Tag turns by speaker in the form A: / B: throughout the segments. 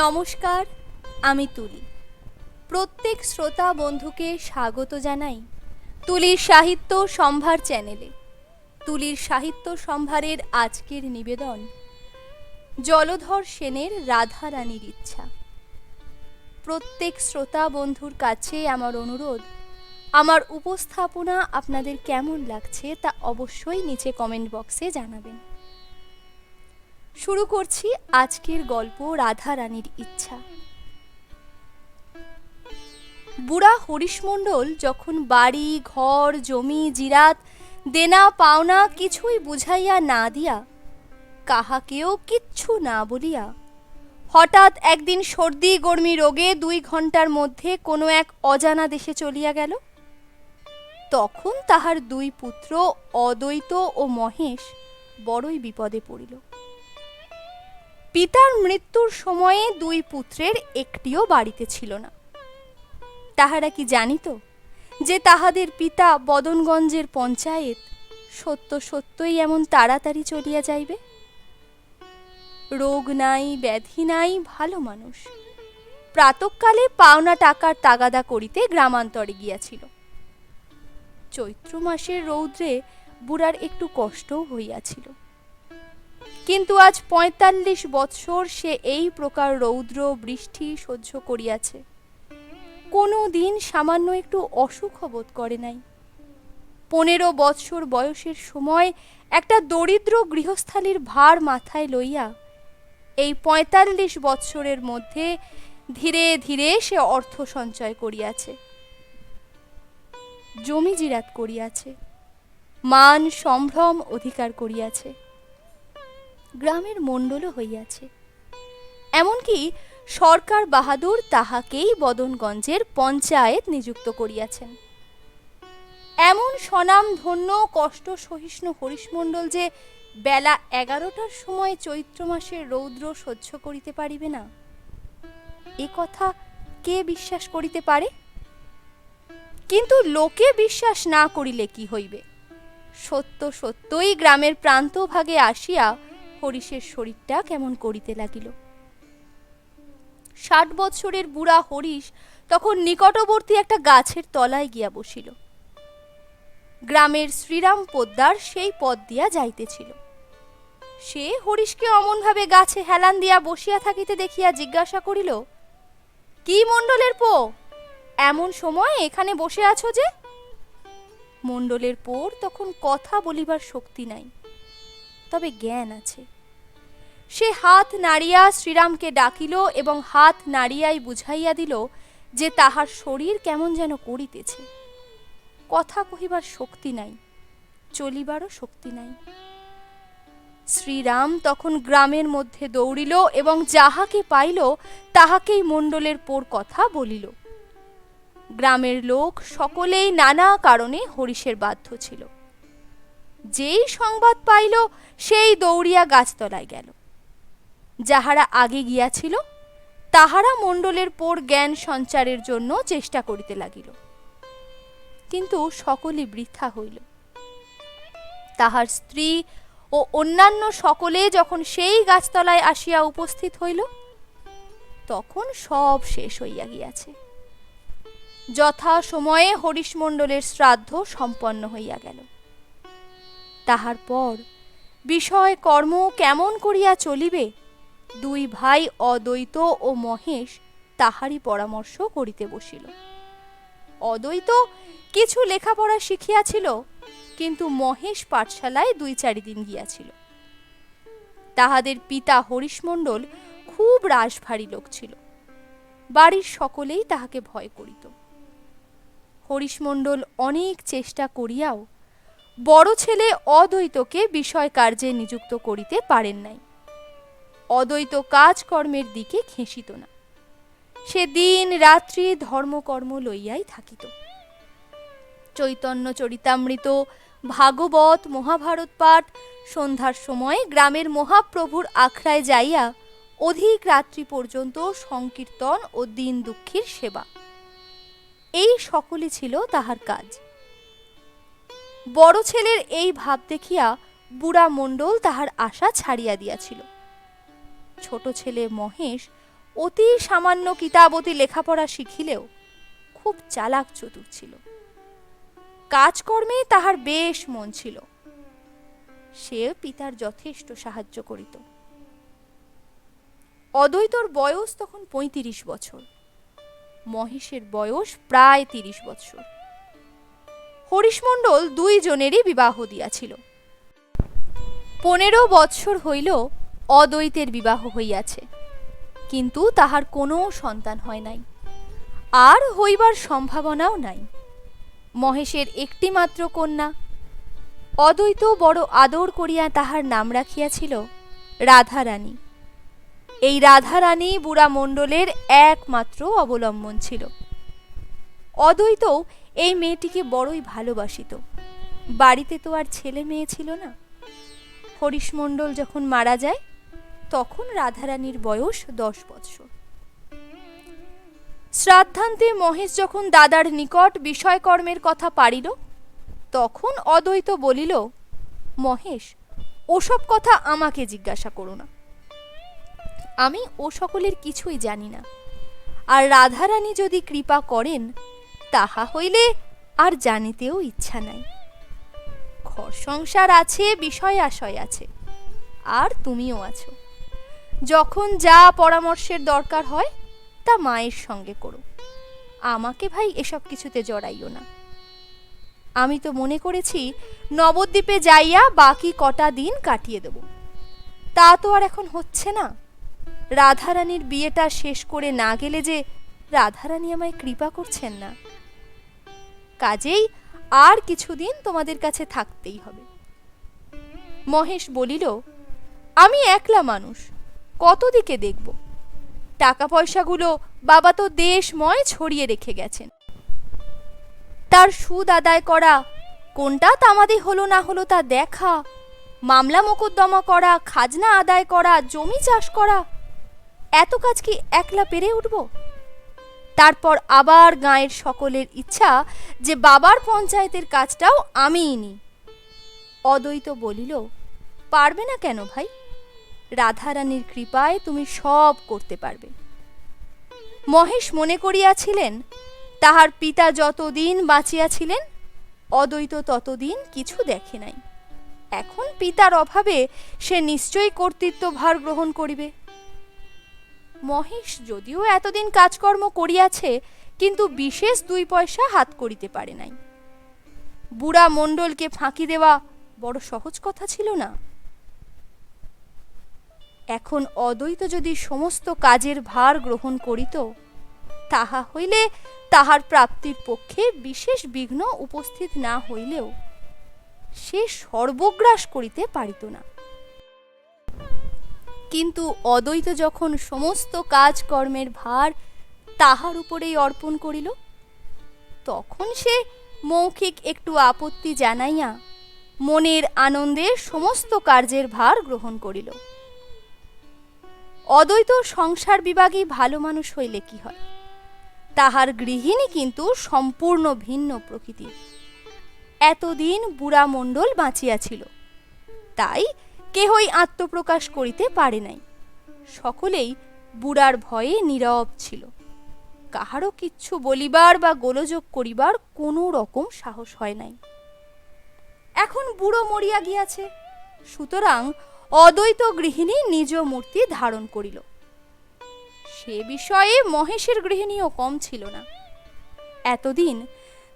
A: নমস্কার, আমি তুলি। প্রত্যেক শ্রোতা বন্ধুকে স্বাগত জানাই তুলির সাহিত্য সম্ভার চ্যানেলে। তুলির সাহিত্য সম্ভারের আজকের নিবেদন জলধর সেনের রাধারানীর ইচ্ছা। প্রত্যেক শ্রোতা বন্ধুর কাছে আমার অনুরোধ, আমার উপস্থাপনা আপনাদের কেমন লাগছে তা অবশ্যই নিচে কমেন্ট বক্সে জানাবেন। শুরু করছি আজকের গল্প রাধা রানীর ইচ্ছা। বুড়া হরিশমণ্ডল যখন বাড়ি, ঘর, জমি, জিরাত, দেনা, পাওনা কিছুই বুঝাইয়া না দিয়া কাহাকেও কিচ্ছু না বলিয়া হঠাৎ একদিন সর্দি, গর্মি রোগে দুই ঘণ্টার মধ্যে কোনো এক অজানা দেশে চলিয়া গেল। তখন তাহার দুই পুত্র অদ্বৈত ও মহেশ বড়ই বিপদে পড়িল। পিতার মৃত্যুর সময়ে দুই পুত্রের একটিও বাড়িতে ছিল না। তাহারা কি জানিত যে তাহাদের পিতা বদনগঞ্জের পঞ্চায়েত সত্য সত্যই এমন তাড়াতাড়ি চলিয়া যাইবে? রোগ নাই, ব্যাধি নাই, ভালো মানুষ। প্রাতকালে পাওনা টাকার তাগাদা করিতে গ্রামান্তরে গিয়াছিল। চৈত্র মাসের রৌদ্রে বুড়ার একটু কষ্টও হইয়াছিল। কিন্তু আজ পঁয়তাল্লিশ বৎসর সে এই প্রকার রৌদ্র বৃষ্টি সহ্য করিয়াছে। কোনো দিন সামান্য একটু অসুখ বোধ করে নাই। পনেরো বৎসর বয়সের সময় একটা দরিদ্র গৃহস্থালীর ভার মাথায় লইয়া এই পঁয়তাল্লিশ বৎসরের মধ্যে ধীরে ধীরে সে অর্থ সঞ্চয় করিয়াছে। জমি জিরাত করিয়াছে। মান সম্ভ্রম অধিকার করিয়াছে। গ্রামের মণ্ডলও হইয়াছে। এমনকি সরকার বাহাদুর তাহাকেই বদনগঞ্জের পঞ্চায়েত নিযুক্ত করিয়াছেন। এমন স্বনাম ধন্য কষ্ট সহিষ্ণু হরিশমণ্ডল যে বেলা এগারোটার সময় চৈত্র মাসের রৌদ্র সহ্য করিতে পারিবে না। এ কথা কে বিশ্বাস করিতে পারে? কিন্তু লোকে বিশ্বাস না করিলে কি হইবে? সত্য সত্যই গ্রামের প্রান্তভাগে আসিয়া হরিশের শরীরটা কেমন করিতে লাগিল। ষাট বৎসরের বুড়া হরিশ তখন নিকটবর্তী একটা গাছের তলায় গিয়া বসিল। গ্রামের শ্রীরাম পোদ্দার সেই পথ দিয়া যাইতেছিল। সে হরিশকে অমনভাবে গাছে হেলান দিয়া বসিয়া থাকিতে দেখিয়া জিজ্ঞাসা করিল, কি মণ্ডলের পো? এমন সময় এখানে বসে আছো যে? মণ্ডলের পোর তখন কথা বলিবার শক্তি নাই, তবে জ্ঞান আছে। সে হাত নাড়িয়া শ্রীরামকে ডাকিল এবং হাত নাড়িয়াই বুঝাইয়া দিল যে তাহার শরীর কেমন যেন করিতেছে। কথা কহিবার শক্তি নাই, চলিবারও শক্তি নাই। শ্রীরাম তখন গ্রামের মধ্যে দৌড়িল এবং যাহাকে পাইল তাহাকেই মণ্ডলের পোর কথা বলিল। গ্রামের লোক সকলেই নানা কারণে হরিশের বাধ্য ছিল। যেই সংবাদ পাইল, সেই দৌড়িয়া গাছতলায় গেল। যাহারা আগে গিয়াছিল, তাহারা মণ্ডলের পর জ্ঞান সঞ্চারের জন্য চেষ্টা করিতে লাগিল। কিন্তু সকলে বৃথা হইল। তাহার স্ত্রী ও অন্যান্য সকলে যখন সেই গাছতলায় আসিয়া উপস্থিত হইল, তখন সব শেষ হইয়া গিয়াছে। যথা সময়ে হরিশমণ্ডলের শ্রাদ্ধ সম্পন্ন হইয়া গেল। তাহার পর বিষয় কর্ম কেমন করিয়া চলিবে দুই ভাই অদ্বৈত ও মহেশ তাহারই পরামর্শ করিতে বসিল। অদ্বৈত কিছু লেখাপড়া শিখিয়াছিল, কিন্তু মহেশ পাঠশালায় দুই চারিদিন গিয়াছিল। তাহাদের পিতা হরিশমণ্ডল খুব রাশভারী লোক ছিল। বাড়ির সকলেই তাহাকে ভয় করিত। হরিশমণ্ডল অনেক চেষ্টা করিয়াও বড় ছেলে অদ্বৈতকে বিষয় কার্যে নিযুক্ত করিতে পারেন নাই। অদ্বৈত কাজকর্মের দিকে ঘেঁষিত না। সে দিন রাত্রি ধর্মকর্ম লইয়াই থাকিত। চৈতন্য চরিতামৃত, ভাগবত মহাভারত পাঠ, সন্ধ্যার সময় গ্রামের মহাপ্রভুর আখড়ায় যাইয়া অধিক রাত্রি পর্যন্ত সংকীর্তন ও দিন দুঃখীর সেবা। এই সকলই ছিল তাহার কাজ। বড় ছেলের এই ভাব দেখিয়া বুড়া মণ্ডল তাহার আশা ছাড়িয়া দিয়াছিল। ছোট ছেলে মহেশ অতি সামান্য কিতাবতী লেখাপড়া শিখিলেও খুব চালাক চতুর ছিল। কাজকর্মে তাহার বেশ মন ছিল। সে পিতার যথেষ্ট সাহায্য করিত। অদ্বৈতর বয়স তখন পঁয়ত্রিশ বছর। মহেশের বয়স প্রায় তিরিশ বছর হরিশমণ্ডল দুইজনেরই বিবাহ দিয়াছিল। পনেরো বৎসর হইল অদ্বৈতের বিবাহ হইয়াছে, কিন্তু তাহার কোনো সন্তান হয় নাই। আর হইবার সম্ভাবনাও নাই। মহেশের একটিমাত্র কন্যা অদ্বৈত বড় আদর করিয়া তাহার নাম রাখিয়াছিল রাধারানী। এই রাধারানী বুড়া মণ্ডলের একমাত্র অবলম্বন ছিল। অদ্বৈত এই মেয়েটিকে বড়ই ভালোবাসিত। বাড়িতে তো আর ছেলে মেয়ে ছিল না। হরিশমণ্ডল যখন মারা যায় তখন রাধারানীর বয়স দশ বৎসর। শ্রাদ্ধান্তে মহেশ যখন দাদার নিকট বিষয়কর্মের কথা পারিল, তখন অদ্বৈত বলিল, মহেশ, ওসব কথা আমাকে জিজ্ঞাসা করো না। আমি ও সকলের কিছুই জানি না। আর রাধারানী যদি কৃপা করেন, তাহা হইলে আর জানিতেও ইচ্ছা নাই। ঘর সংসার আছে বিষয় আশয় আছে, আর তুমিও আছো। যখন যা পরামর্শের দরকার হয়, তা মায়ের সঙ্গে করো। আমাকে ভাই এসব কিছুতে জড়াইও না। আমি তো মনে করেছি, নবদ্বীপে যাইয়া বাকি কটা দিন কাটিয়ে দেব। তা তো আর এখন হচ্ছে না। রাধারানীর বিয়েটা শেষ করে না গেলে যে রাধারানী আমায় কৃপা করছেন না। কাজেই আর কিছুদিন তোমাদের কাছে থাকতেই হবে। মহেশ বলিল, আমি একলা মানুষ। কত দিকে দেখব? টাকা পয়সাগুলো বাবা তো দেশময় ছড়িয়ে রেখে গেছেন। তার সুদ আদায় করা, কোনটা তামাদি হলো না হলো তা দেখা, মামলা মোকদ্দমা করা, খাজনা আদায় করা, জমি চাষ করা, এত কাজ কি একলা পেরে উঠব? তারপর আবার গাঁয়ের সকলের ইচ্ছা যে বাবার পঞ্চায়েতের কাজটাও আমিই নিই। অদ্বৈত বলিল, পারবে না কেন ভাই? রাধারানীর কৃপায় তুমি সব করতে পারবে। মহেশ মনে করিয়াছিলেন, তাহার পিতা যতদিন বাঁচিয়াছিলেন, অদ্বৈত ততদিন কিছু দেখে নাই। এখন পিতার অভাবে সে নিশ্চয়ই কর্তৃত্ব ভার গ্রহণ করিবে। মহেশ যদিও এতদিন কাজকর্ম করিয়াছে, কিন্তু বিশেষ দুই পয়সা হাত করিতে পারে নাই। বুড়া মণ্ডলকে ফাঁকি দেওয়া বড় সহজ কথা ছিল না। এখন অদ্বৈত যদি সমস্ত কাজের ভার গ্রহণ করিত, তাহা হইলে তাহার প্রাপ্তির পক্ষে বিশেষ বিঘ্ন উপস্থিত না হইলেও সে সর্বগ্রাস করিতে পারিত না। কিন্তু অদ্বৈত যখন সমস্ত কাজকর্মের ভার তাহার উপরেই অর্পণ করিল, তখন সে মৌখিক একটু আপত্তি জানাইয়া মনের আনন্দে সমস্ত কার্যের ভার গ্রহণ করিল। অদ্বৈত সংসার বিভাগী ভালো মানুষ হইলে কি হয়? তাহার গৃহিণী কিন্তু সম্পূর্ণ ভিন্ন প্রকৃতির এতদিন বুড়া মণ্ডল বাঁচিয়াছিল। তাই কেহই আত্মপ্রকাশ করিতে পারে নাই। সকলেই বুড়ার ভয়ে নীরব ছিল। কাহারও কিচ্ছু বলিবার বা গোলযোগ করিবার কোনো রকম সাহস হয় নাই। এখন বুড়ো মরিয়া গিয়াছে। সুতরাং অদ্বৈত গৃহিণী নিজ মূর্তি ধারণ করিল। সে বিষয়ে মহেশের গৃহিণীও কম ছিল না। এতদিন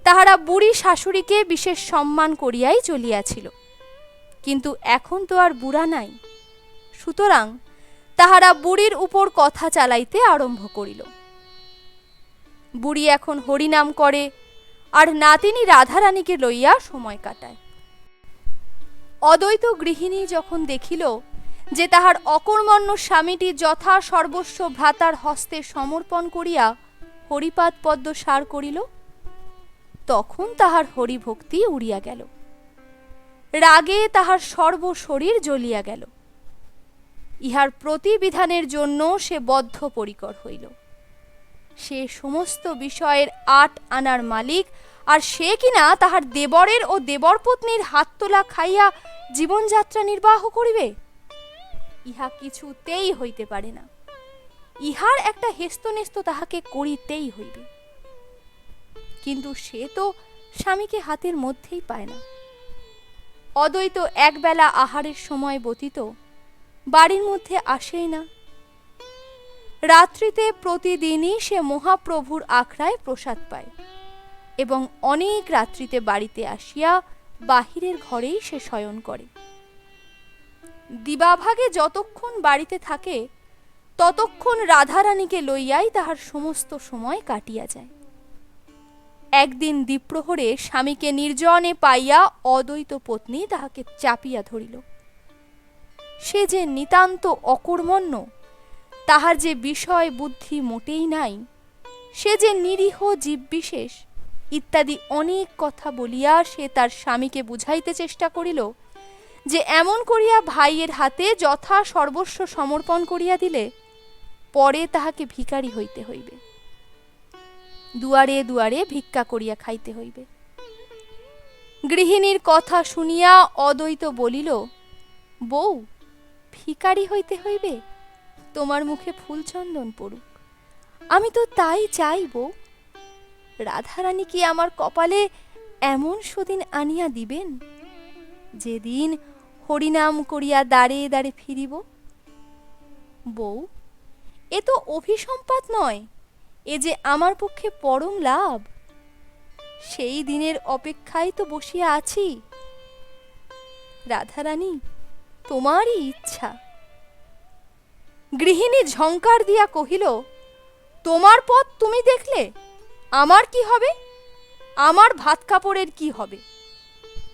A: তাহারা বুড়ি শাশুড়িকে বিশেষ সম্মান করিয়াই চলিয়াছিল। কিন্তু এখন তো আর বুড়া নাই। সুতরাং তাহারা বুড়ির উপর কথা চালাইতে আরম্ভ করিল। বুড়ি এখন হরিনাম করে, আর নাতিনী রাধারানীকে লইয়া সময় কাটায়। অদ্বৈত গৃহিণী যখন দেখিল যে তাহার অকর্মণ্য স্বামীটি যথা সর্বস্ব ভ্রাতার হস্তে সমর্পণ করিয়া হরিপাদ পদ্ম সার করিল, তখন তাহার হরিভক্তি উড়িয়া গেল। রাগে তাহার সর্বশরীর জ্বলিয়া গেল। ইহার প্রতিবিধানের জন্য সে বদ্ধপরিকর হইল। সে সমস্ত বিষয়ের আট আনার মালিক আর সে কিনা তাহার দেবরের ও দেবরপত্নীর হাত তোলা খাইয়া জীবনযাত্রা নির্বাহ করিবে? ইহা কিছুতেই হইতে পারে না। ইহার একটা হেস্তনেস্ত তাহাকে করিতেই হইবে। কিন্তু সে তো স্বামীকে হাতের মধ্যেই পায় না। অদ্বৈত একবেলা আহারের সময় ব্যতীত বাড়ির মধ্যে আসেই না। রাত্রিতে প্রতিদিনই সে মহাপ্রভুর আখড়ায় প্রসাদ পায়। এবং অনেক রাত্রিতে বাড়িতে আসিয়া বাহিরের ঘরেই সে শয়ন করে। দিবাভাগে যতক্ষণ বাড়িতে থাকে, ততক্ষণ রাধারানীকে লইয়াই তাহার সমস্ত সময় কাটিয়া যায়। একদিন দ্বীপ্রহরে স্বামীকে নির্জনে পাইয়া অদ্বৈত পত্নী তাহাকে চাপিয়া ধরিল। সে যে নিতান্ত অকর্মণ্য, তাহার যে বিষয় বুদ্ধি মোটেই নাই, সে যে নিরীহ জীববিশেষ ইত্যাদি অনেক কথা বলিয়া সে তার স্বামীকে বুঝাইতে চেষ্টা করিল, যে এমন করিয়া ভাইয়ের হাতে যথা সর্বস্ব সমর্পণ করিয়া দিলে, পরে তাহাকে ভিখারি হইতে হইবে। দুয়ারে দুয়ারে ভিক্ষা করিয়া খাইতে হইবে। গৃহিণীর কথা শুনিয়া অদ্বৈত বলিল, বউ, ভিখারি হইতে হইবে? তোমার মুখে ফুলচন্দন পড়ুক। আমি তো তাই চাই বউ। রাধারানী কি আমার কপালে এমন সুদিন আনিয়া দিবেন? যেদিন হরিনাম করিয়া দাঁড়ে দাঁড়ে ফিরিব। বউ, এ তো অভিসম্পাত নয়, এ যে আমার পক্ষে পরম লাভ। সেই দিনের অপেক্ষায় তো বসিয়া আছি। রাধারানী, তোমারই ইচ্ছা। গৃহিণী ঝঙ্কার দিয়া কহিল, তোমার পথ তুমি দেখলে? আমার কি হবে? আমার ভাত কাপড়ের কি হবে?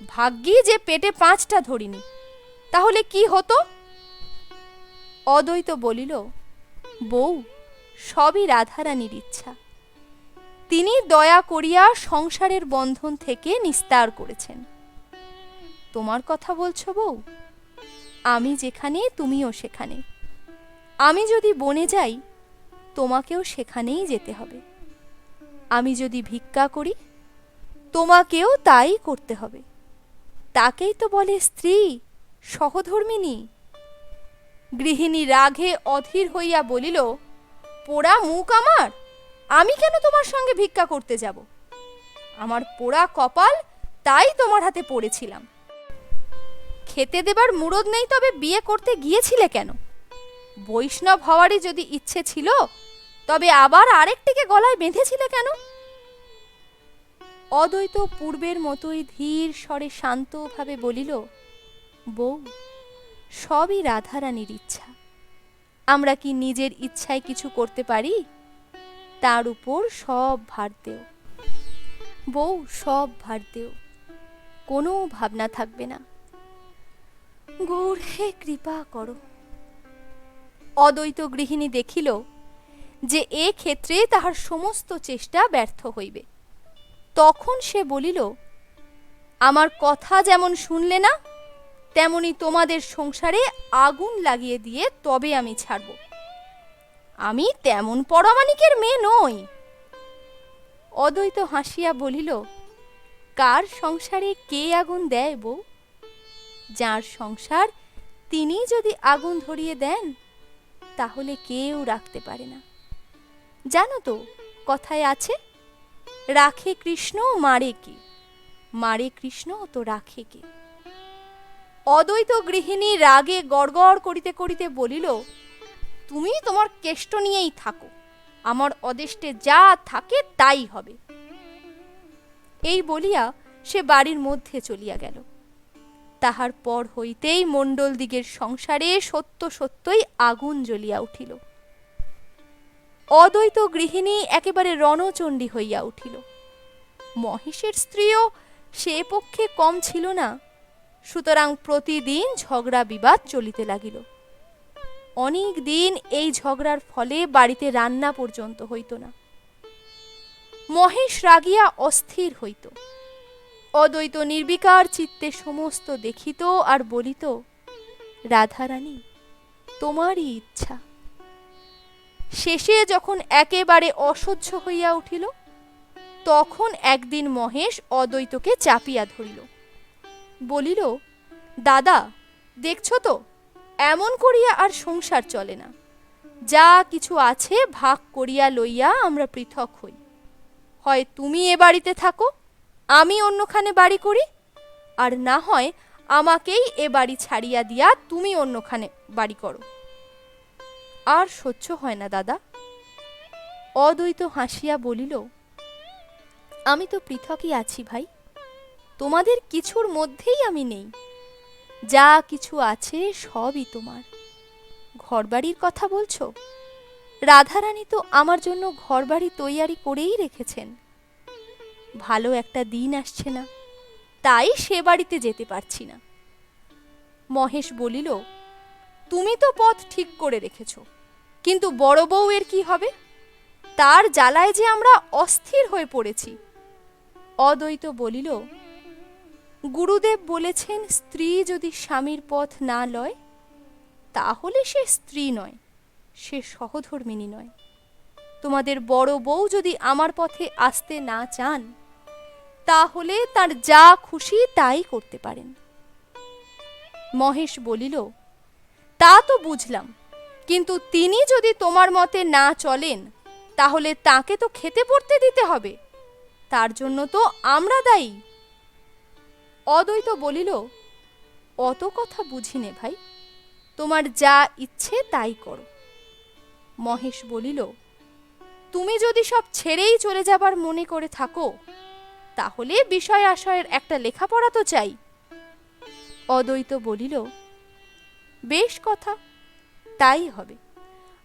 A: ভাগ্যি যে পেটে পাঁচটা ধরিনি, তাহলে কি হতো? অদ্বৈত বলিল, বউ, সবই রাধারানীর ইচ্ছা। তিনি দয়া করিয়া সংসারের বন্ধন থেকে নিস্তার করেছেন। তোমার কথা বলছো বউ? আমি যেখানে, তুমিও সেখানে। আমি যদি বনে যাই, তোমাকেও সেখানেই যেতে হবে। আমি যদি ভিক্ষা করি, তোমাকেও তাই করতে হবে। তাকেই তো বলে স্ত্রী, সহধর্মিনী। গৃহিণী রাগে অধীর হইয়া বলিল, পোড়া মুখ আমার, আমি কেন তোমার সঙ্গে ভিক্ষা করতে যাব? আমার পোড়া কপাল, তাই তোমার হাতে পড়েছিলাম। খেতে দেবার মুরদ নেই তবে বিয়ে করতে গিয়েছিলে কেন? বৈষ্ণব হওয়ারই যদি ইচ্ছে ছিল তবে আবার আরেকটিকে গলায় বেঁধেছিলে কেন? অদ্বৈত পূর্বের মতোই ধীর স্বরে শান্তভাবে বলিল, বউ, সবই রাধারানীর ইচ্ছা। আমরা কি নিজের ইচ্ছায় কিছু করতে পারি? তার উপর সব ভার দেও। বউ, সব ভার দেও। কোনো ভাবনা থাকবে না। গৌর, হে কৃপা করো। অদ্বৈত গৃহিণী দেখিল যে এ ক্ষেত্রে তাহার সমস্ত চেষ্টা ব্যর্থ হইবে। তখন সে বলিল, আমার কথা যেমন শুনলে না, তেমনি তোমাদের সংসারে আগুন লাগিয়ে দিয়ে তবে আমি ছাড়ব। আমি তেমন পরমাণিকের মেয়ে নই। অদ্বৈত হাসিয়া বলিল, কার সংসারে কে আগুন দেয় বউ? যার সংসার তিনি যদি আগুন ধরিয়ে দেন, তাহলে কেউ রাখতে পারে না। জানো তো, কথায় আছে, রাখে কৃষ্ণ, মারে কে? মারে কৃষ্ণ তো রাখে কে? অদ্বৈত গৃহিণী রাগে গড়গড় করিতে করিতে বলিল, তুমি তোমার কেষ্ট নিয়েই থাকো, আমার অদেষ্টে যা থাকে তাই হবে। এই বলিয়া সে বাড়ির মধ্যে চলিয়া গেল। তাহার পর হইতেই মণ্ডল দিগের সংসারে সত্য সত্যই আগুন জ্বলিয়া উঠিল। অদ্বৈত গৃহিণী একেবারে রণচণ্ডী হইয়া উঠিল। মহেশের স্ত্রীও সে পক্ষে কম ছিল না, সুতরাং প্রতিদিন ঝগড়া বিবাদ চলিতে লাগিল। অনেক দিন এই ঝগড়ার ফলে বাড়িতে রান্না পর্যন্ত হইত না। মহেশ রাগিয়া অস্থির হইত। অদ্বৈত নির্বিকার চিত্তে সমস্ত দেখিত আর বলিত, রাধারানী, তোমারই ইচ্ছা। শেষে যখন একেবারে অসহ্য হইয়া উঠিল, তখন একদিন মহেশ অদ্বৈতকে চাপিয়া ধরিল। বলিল, দাদা, দেখছ তো, এমন করিয়া আর সংসার চলে না। যা কিছু আছে ভাগ করিয়া লইয়া আমরা পৃথক হই। হয় তুমি এ বাড়িতে থাকো, আমি অন্যখানে বাড়ি করি, আর না হয় আমাকেই এ বাড়ি ছাড়িয়া দিয়া তুমি অন্যখানে বাড়ি করো। আর সহ্য হয় না, দাদা। অদ্বৈত হাসিয়া বলিল, আমি তো পৃথকই আছি ভাই। তোমাদের কিছুর মধ্যেই আমি নেই। যা কিছু আছে সবই তোমার। ঘরবাড়ির কথা বলছো? রাধারানী তো আমার জন্য ঘরবাড়ি তৈয়ারি করেই রেখেছেন। ভালো একটা দিন আসছে না, তাই সে বাড়িতে যেতে পারছি না। মহেশ বলিল, তুমি তো পথ ঠিক করে রেখেছ। কিন্তু বড় বউ এর কি হবে? তার জ্বালায় যে আমরা অস্থির হয়ে পড়েছি। অদ্বৈত বলিল, গুরুদেব বলেছেন, স্ত্রী যদি স্বামীর পথ না লয়, তাহলে সে স্ত্রী নয়, সে সহধর্মিনী নয়। তোমাদের বড় বউ যদি আমার পথে আসতে না চান, তাহলে তার যা খুশি তাই করতে পারেন। মহেশ বলিল, তা তো বুঝলাম কিন্তু তিনি যদি তোমার মতে না চলেন, তাহলে তাকে তো খেতে পড়তে দিতে হবে। তার জন্য তো আমরা দায়ী। অদ্বৈত বলিল, অত কথা বুঝি নে ভাই, তোমার যা ইচ্ছে তাই করো। মহেশ বলিল, তুমি যদি সব ছেড়েই চলে যাবার মনে করে থাকো, তাহলে বিষয় আশয়ের একটা লেখাপড়া তো চাই। অদ্বৈত বলিল, বেশ কথা তাই হবে।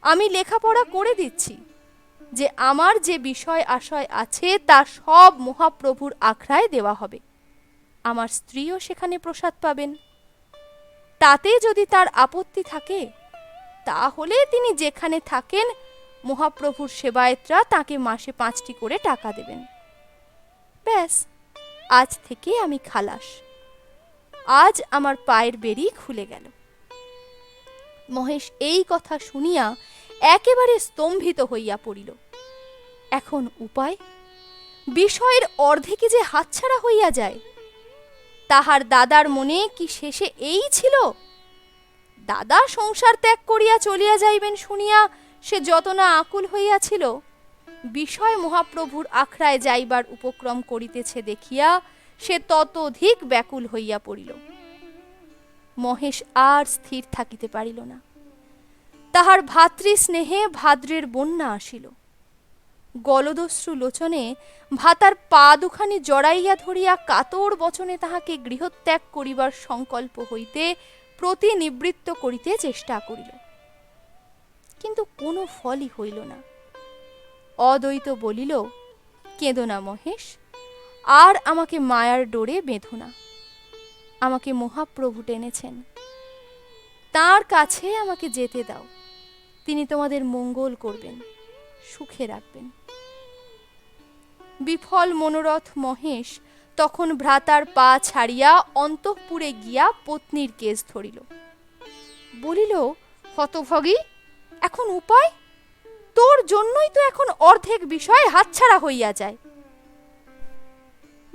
A: আমি লেখাপড়া করে দিচ্ছি। যে আমার যে বিষয় আশয় আছে তা সব মহাপ্রভুর আখড়ায় দেওয়া হবে। আমার স্ত্রীও সেখানে প্রসাদ পাবেন। তাতে যদি তার আপত্তি থাকে, তাহলে তিনি যেখানে থাকেন, মহাপ্রভুর সেবায়েতরা তাকে মাসে পাঁচটি করে টাকা দেবেন। ব্যাস, আজ থেকে আমি খালাস। আজ আমার পায়ের বেরি খুলে গেল। মহেশ এই কথা শুনিয়া একেবারে স্তম্ভিত হইয়া পড়িল। এখন উপায়? বিষয়ের অর্ধেকে যে হাতছাড়া হইয়া যায়, তাহার দাদার মনে কি শেষে এই ছিল? দাদা সংসার ত্যাগ করিয়া চলিয়া যাইবেন শুনিয়া সে যত না আকুল হইয়াছিল, বিষয় মহাপ্রভুর আখড়ায় যাইবার উপক্রম করিতেছে দেখিয়া সে ততোধিক ব্যাকুল হইয়া পড়িল। মহেশ আর স্থির থাকিতে পারিল না। তাহার ভাতৃ স্নেহে ভাদ্রের বন্যা আসিল। গলদস্রু লোচনে ভাতার পা দুখানি জড়াইয়া ধরিয়া কাতর বচনে তাহাকে গৃহত্যাগ করিবার সংকল্প হইতে প্রতিনিবৃত্ত করিতে চেষ্টা করিল। কিন্তু কোনো ফলই হইল না। অদ্বৈত বলিল, কেঁদো না মহেশ, আর আমাকে মায়ার ডোরে বেঁধো না। আমাকে মহাপ্রভু টেনেছেন। তার কাছে আমাকে যেতে দাও। তিনি তোমাদের মঙ্গল করবেন, সুখে রাখবেন। বিফল মনোরথ মহেশ তখন ভ্রাতার পা ছাড়িয়া অন্তঃপুরে গিয়া পত্নীর কেস ধরিল। বলিল, হতভগী, এখন উপায়? তোর জন্যই তো এখন অর্ধেক বিষয় হাতছাড়া হইয়া যায়।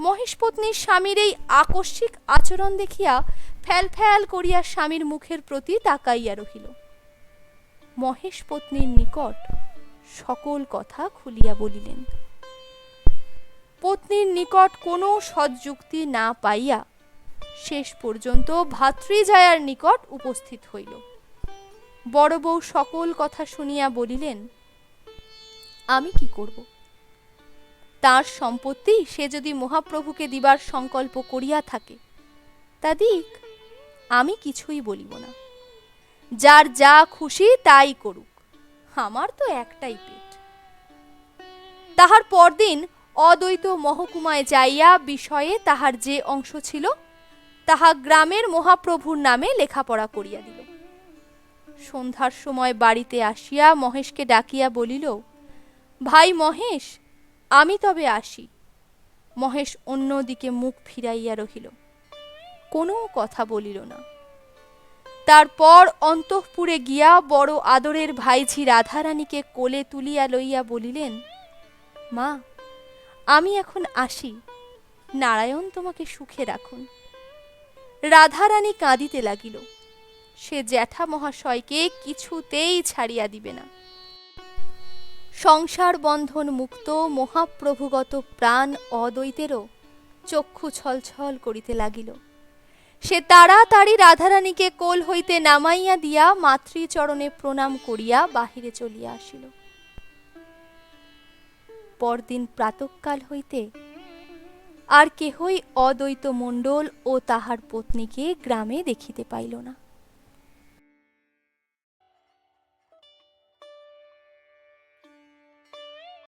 A: মহেশ পত্নীর স্বামীর এই আকস্মিক আচরণ দেখিয়া ফ্যাল ফ্যাল করিয়া স্বামীর মুখের প্রতি তাকাইয়া রহিল। মহেশ পত্নীর নিকট সকল কথা খুলিয়া বলিলেন, পত্নীর নিকট কোনো সৎযুক্তি না পাইয়া শেষ পর্যন্ত ভাতৃজায়ার নিকট উপস্থিত হইল। বড় বউ সকল কথা শুনিয়া বলিলেন, আমি কি করব? তার সম্পত্তি সে যদি মহাপ্রভুকে দিবার সংকল্প করিয়া থাকে। তা দিক, আমি কিছুই বলিব না। যার যা খুশি তাই করুক, আমার তো একটাই পেট। তাহার পরদিন অদ্বৈত মহকুমায় যাইয়া বিষয়ে তাহার যে অংশ ছিল, তাহা গ্রামের মহাপ্রভুর নামে লেখাপড়া করিয়া দিল। সন্ধ্যার সময় বাড়িতে আসিয়া মহেশকে ডাকিয়া বলিল, ভাই মহেশ আমি তবে আসি। মহেশ অন্যদিকে মুখ ফিরাইয়া রহিল। কোনো কথা বলিল না। তারপর অন্তঃপুরে গিয়া বড় আদরের ভাইঝি রাধারানীকে কোলে তুলিয়া লইয়া বলিলেন, মা, আমি এখন আসি। নারায়ণ তোমাকে সুখে রাখুন। রাধারানী কাঁদিতে লাগিল। সে জ্যাঠা মহাশয়কে কিছুতেই ছাড়িয়া দিবে না। সংসার বন্ধন মুক্ত মহাপ্রভুগত প্রাণ অদ্বৈতেরও চক্ষু ছলছল করিতে লাগিল। সে তাড়াতাড়ি রাধারানীকে কোল হইতে নামাইয়া দিয়া মাতৃচরণে প্রণাম করিয়া বাহিরে চলিয়া আসিল। পরদিন প্রাতঃকাল হইতে আর কেহই অদ্বৈত মণ্ডল ও তাহার পত্নীকে গ্রামে দেখিতে পাইল না।